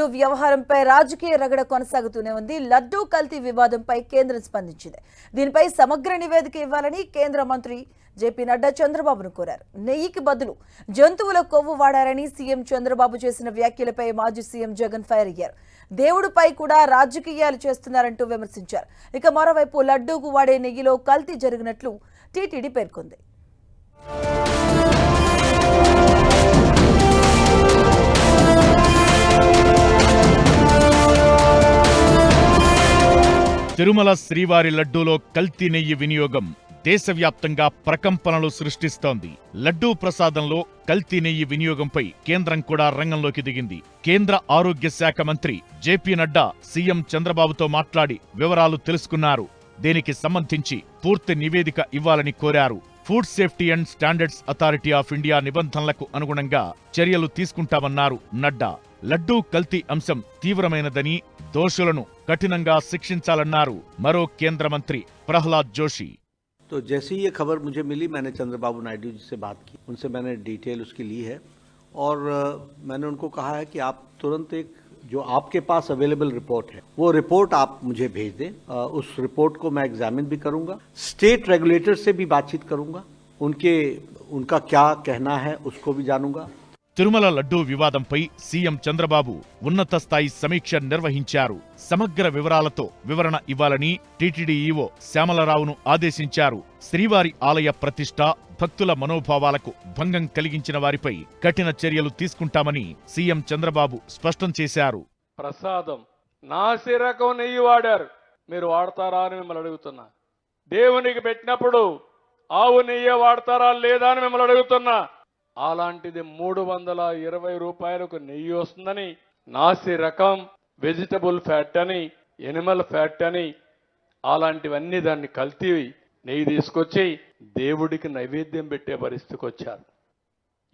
లడ్డూ వ్యవహారంపై రాజకీయ రగడ కొనసాగుతూనే ఉంది. లడ్డూ కల్తీ వివాదంపై కేంద్రం స్పందించింది. దీనిపై సమగ్ర నివేదిక ఇవ్వాలని కేంద్ర మంత్రి జేపీ నడ్డా చంద్రబాబును కోరారు. నెయ్యికి బదులు జంతువుల కొవ్వు వాడారని సీఎం చంద్రబాబు చేసిన వ్యాఖ్యలపై మాజీ సీఎం జగన్ ఫైర్ అయ్యారు. దేవుడిపై కూడా రాజకీయాలు చేస్తున్నారంటూ విమర్శించారు. ఇక మరోవైపు లడ్డూకు వాడే నెయ్యిలో కల్తీ జరిగినట్లు టీటీడీ పేర్కొంది. తిరుమల శ్రీవారి లడ్డూలో కల్తీ నెయ్యి వినియోగం దేశవ్యాప్తంగా ప్రకంపనలు సృష్టిస్తోంది. లడ్డూ ప్రసాదంలో కల్తీ నెయ్యి వినియోగంపై కేంద్రం కూడా రంగంలోకి దిగింది. కేంద్ర ఆరోగ్య శాఖ మంత్రి జేపీ నడ్డా సీఎం చంద్రబాబుతో మాట్లాడి వివరాలు తెలుసుకున్నారు. దీనికి సంబంధించి పూర్తి నివేదిక ఇవ్వాలని కోరారు. Food safety and standards authority of India నిబంధనలకు అనుగుణంగా చర్యలు తీసుకుంటామన్నారు నడ్డా. లడ్డూ కల్తీ అంశం తీవ్రమైనదని దోషులను కఠినంగా శిక్షించాలన్నారు మరో కేంద్ర మంత్రి ప్రహ్లాద్ జోషి तो जैसे ही ये खबर मुझे मिली मैंने चंद्रबाबू नायडू जी से बात की उनसे मैंने डिटेल उसकी ली है और अ, मैंने उनको कहा है कि आप तुरंत एक जो आपके पास अवेलेबल रिपोर्ट है वो रिपोर्ट आप मुझे भेज दें अ, उस रिपोर्ट को मैं एग्जामिन भी करूंगा स्टेट रेगुलेटर से भी बातचीत करूंगा उनके उनका क्या कहना है उसको भी जानूंगा తిరుమల లడ్డూ వివాదంపై సీఎం చంద్రబాబు ఉన్నత స్థాయి సమీక్ష నిర్వహించారు. సమగ్ర వివరాలతో వివరణ ఇవ్వాలని టీటీడీ ఈవో శ్యామలరావును ఆదేశించారు. శ్రీవారి ఆలయ ప్రతిష్ట భక్తుల మనోభావాలకు భంగం కలిగించిన వారిపై కఠిన చర్యలు తీసుకుంటామని సీఎం చంద్రబాబు స్పష్టం చేశారు. ప్రసాదం. నాసి రకం నెయ్యి వాడారు. మీరు వాడతారా అని మిమ్మల్ని అడుగుతున్నా. దేవునికి పెట్టినప్పుడు ఆవు నెయ్యి వాడతారా లేదా అని మిమ్మల్ని అడుగుతున్నా. అలాంటిది మూడు వందల ఇరవై రూపాయలకు నెయ్యి వస్తుందని నాసి రకం వెజిటబుల్ ఫ్యాట్ అని ఎనిమల్ ఫ్యాట్ అని అలాంటివన్నీ దాన్ని కల్తీ నెయ్యి తీసుకొచ్చి దేవుడికి నైవేద్యం పెట్టే పరిస్థితికి వచ్చారు.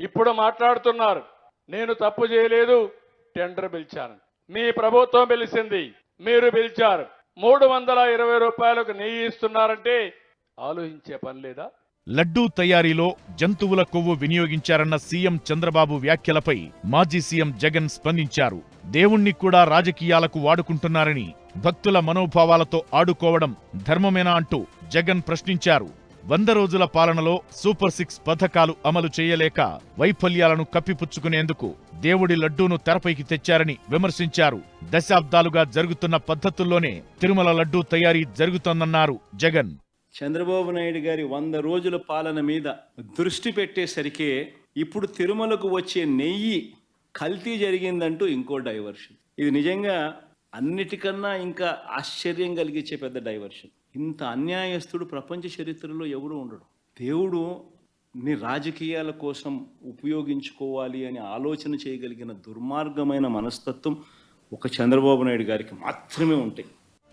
ఇప్పుడు మాట్లాడుతున్నారు నేను తప్పు చేయలేదు టెండర్ పిలిచాను. మీ ప్రభుత్వం పిలిచింది మీరు పిలిచారు. మూడు వందల ఇరవై రూపాయలకు నెయ్యి ఇస్తున్నారంటే ఆలోచించే పని లేదా? లడ్డూ తయారీలో జంతువుల కొవ్వు వినియోగించారన్న సీఎం చంద్రబాబు వ్యాఖ్యలపై మాజీ సీఎం జగన్ స్పందించారు. దేవుణ్ణి కూడా రాజకీయాలకు వాడుకుంటున్నారని భక్తుల మనోభావాలతో ఆడుకోవడం ధర్మమేనా అంటూ జగన్ ప్రశ్నించారు. వంద రోజుల పాలనలో సూపర్ సిక్స్ పథకాలు అమలు చేయలేక వైఫల్యాలను కప్పిపుచ్చుకునేందుకు దేవుడి లడ్డూను తెరపైకి తెచ్చారని విమర్శించారు. దశాబ్దాలుగా జరుగుతున్న పద్ధతుల్లోనే తిరుమల లడ్డూ తయారీ జరుగుతోందన్నారు జగన్. చంద్రబాబు నాయుడు గారి వంద రోజుల పాలన మీద దృష్టి పెట్టేసరికి ఇప్పుడు తిరుమలకు వచ్చే నెయ్యి కల్తీ జరిగిందంటూ ఇంకో డైవర్షన్. ఇది నిజంగా అన్నిటికన్నా ఇంకా ఆశ్చర్యం కలిగించే పెద్ద డైవర్షన్. ఇంత అన్యాయస్తుడు ప్రపంచ చరిత్రలో ఎవడు ఉండడు. దేవుడు ని రాజకీయాల కోసం ఉపయోగించుకోవాలి అని ఆలోచన చేయగలిగిన దుర్మార్గమైన మనస్తత్వం ఒక చంద్రబాబు నాయుడు గారికి మాత్రమే ఉంటాయి.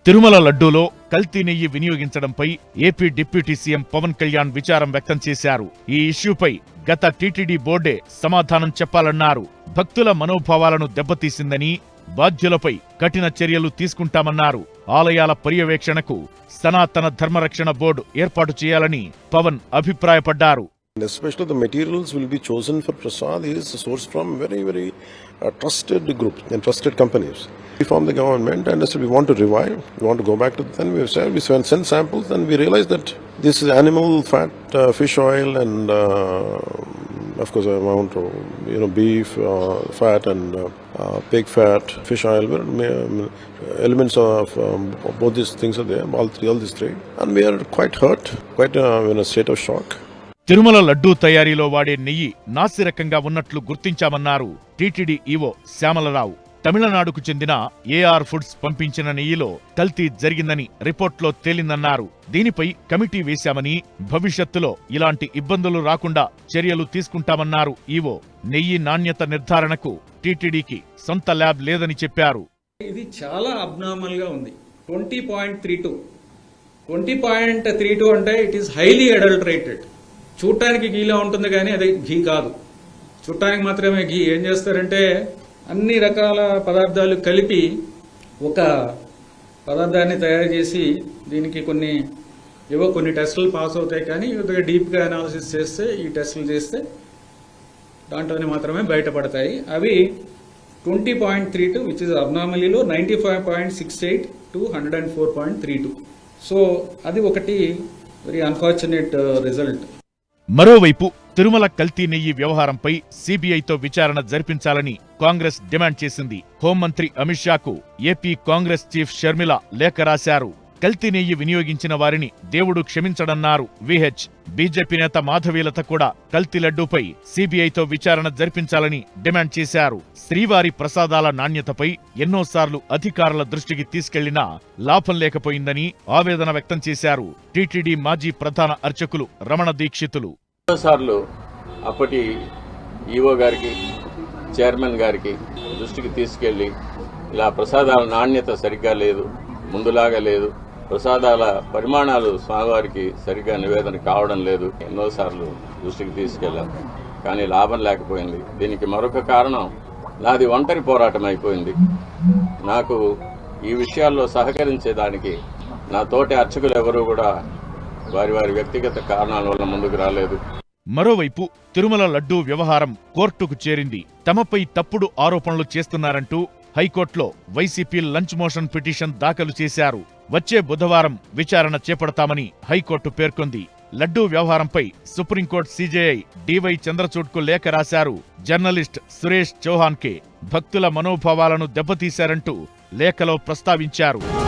తిరుమల లడ్డూలో కల్తీ నెయ్యి వినియోగించడంపై AP deputy CM Pawan Kalyan విచారం వ్యక్తం చేశారు. ఈ ఇష్యూపై గత టీటీడీ బోర్డే సమాధానం చెప్పాలన్నారు. భక్తుల మనోభావాలను దెబ్బతీసిందని బాధ్యులపై కఠిన చర్యలు తీసుకుంటామన్నారు. ఆలయాల పర్యవేక్షణకు సనాతన ధర్మరక్షణ బోర్డు ఏర్పాటు చేయాలని పవన్ అభిప్రాయపడ్డారు. And especially the materials will be chosen for prasad is sourced from very, very uh, trusted groups and trusted companies. We formed the government and said we want to revive, we want to go back to the then we have said we sent samples and we realized that this is animal fat, uh, fish oil and uh, of course amount of you know beef uh, fat and uh, uh, pig fat, fish oil, um, elements of um, both these things are there, all three, all these three, and we are quite hurt, quite uh, in a state of shock. Tirumala laddu తయారీలో వాడే నెయ్యి నాసిరకంగా ఉన్నట్లు గుర్తించామన్నారు TTD EO Shyamalarao. తమిళనాడుకు చెందిన AR foods పంపించిన నెయ్యిలో కల్తీ జరిగిందని రిపోర్ట్లో తేలిందన్నారు. దీనిపై కమిటీ వేశామని భవిష్యత్తులో ఇలాంటి ఇబ్బందులు రాకుండా చర్యలు తీసుకుంటామన్నారు ఈవో. నెయ్యి నాణ్యత నిర్ధారణకు టీటీడీకి సొంత ల్యాబ్ లేదని చెప్పారు. ఇది చాలా అబ్నార్మల్గా ఉంది. Twenty point three two. Twenty point three two అంటే ఇట్ ఈస్ హైలీ అడల్టరేటెడ్. చూడటానికి గీలా ఉంటుంది కానీ అది ఘీ కాదు. చూడటానికి మాత్రమే ఘీ. ఏం చేస్తారంటే అన్ని రకాల పదార్థాలు కలిపి ఒక పదార్థాన్ని తయారు చేసి దీనికి కొన్ని ఏవో కొన్ని టెస్టులు పాస్ అవుతాయి కానీ డీప్గా అనాలిసిస్ చేస్తే ఈ టెస్టులు చేస్తే దాంట్లోనే మాత్రమే బయటపడతాయి. అవి twenty point three two which is అబ్నామలీలో ninety five point six eight to hundred and four point three two so అది ఒకటి వెరీ అన్ఫార్చునేట్ రిజల్ట్ మరోవైపు తిరుమల కల్తీ నెయ్యి వ్యవహారంపై సీబీఐతో విచారణ జరిపించాలని కాంగ్రెస్ డిమాండ్ చేసింది. హోంమంత్రి అమిత్ షాకు ఏపీ కాంగ్రెస్ చీఫ్ షర్మిల లేఖ రాశారు. కల్తీ నెయ్యి వినియోగించిన వారిని దేవుడు క్షమించడన్నారు. విహెచ్ బీజేపీ నేత మాధవీలత కూడా కల్తీ లడ్డూపై సీబీఐతో విచారణ జరిపించాలని డిమాండ్ చేశారు. శ్రీవారి ప్రసాదాల నాణ్యతపై ఎన్నోసార్లు అధికారుల దృష్టికి తీసుకెళ్ళినా లాభం లేకపోయిందని ఆవేదన వ్యక్తం చేశారు. టీటీడీ మాజీ ప్రధాన అర్చకులు రమణ దీక్షితులు. అప్పటి ఈఓ గారికి చైర్మన్ గారికి దృష్టికి తీసుకెళ్ళి ఇలా ప్రసాదాల నాణ్యత సరిగ్గా లేదు ముందులాగా లేదు ప్రసాదాల పరిమాణాలు స్వామివారికి సరిగ్గా నివేదన కావడం లేదు. ఎన్నోసార్లు దృష్టికి తీసుకెళ్ళాం కానీ లాభం లేకపోయింది. దీనికి మరొక కారణం నాది ఒంటరి పోరాటం అయిపోయింది. నాకు ఈ విషయాల్లో సహకరించేదానికి నా తోటి అర్చకులు ఎవరూ కూడా వారి వారి వ్యక్తిగత కారణాల వల్ల ముందుకు రాలేదు. మరోవైపు తిరుమల లడ్డూ వ్యవహారం కోర్టుకు చేరింది. తమపై తప్పుడు ఆరోపణలు చేస్తున్నారంటూ హైకోర్టులో వైసీపీ లంచ్ మోషన్ పిటిషన్ దాఖలు చేశారు. వచ్చే బుధవారం విచారణ చేపడతామని హైకోర్టు పేర్కొంది. లడ్డూ వ్యవహారంపై సుప్రీంకోర్టు సీజేఐ డివై చంద్రచూడ్కు లేఖ రాశారు. జర్నలిస్ట్ సురేష్ చౌహాన్కే భక్తుల మనోభావాలను దెబ్బతీశారంటూ లేఖలో ప్రస్తావించారు.